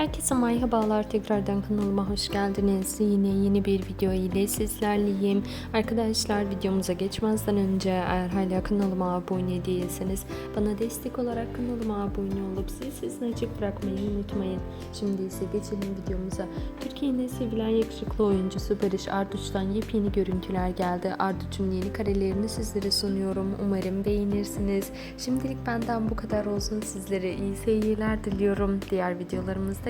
Herkese merhabalar tekrardan kanalıma hoş geldiniz. Yine yeni bir video ile sizlerleyim. Arkadaşlar videomuza geçmezden önce eğer hala kanalıma abone değilseniz bana destek olarak kanalıma abone olup zil sesini açık bırakmayı unutmayın. Şimdi ise geçelim videomuza. Türkiye'nin sevilen yakışıklı oyuncusu Barış Arduç'tan yepyeni görüntüler geldi. Arduç'un yeni karelerini sizlere sunuyorum. Umarım beğenirsiniz. Şimdilik benden bu kadar olsun. Sizlere iyi seyirler diliyorum. Diğer videolarımızda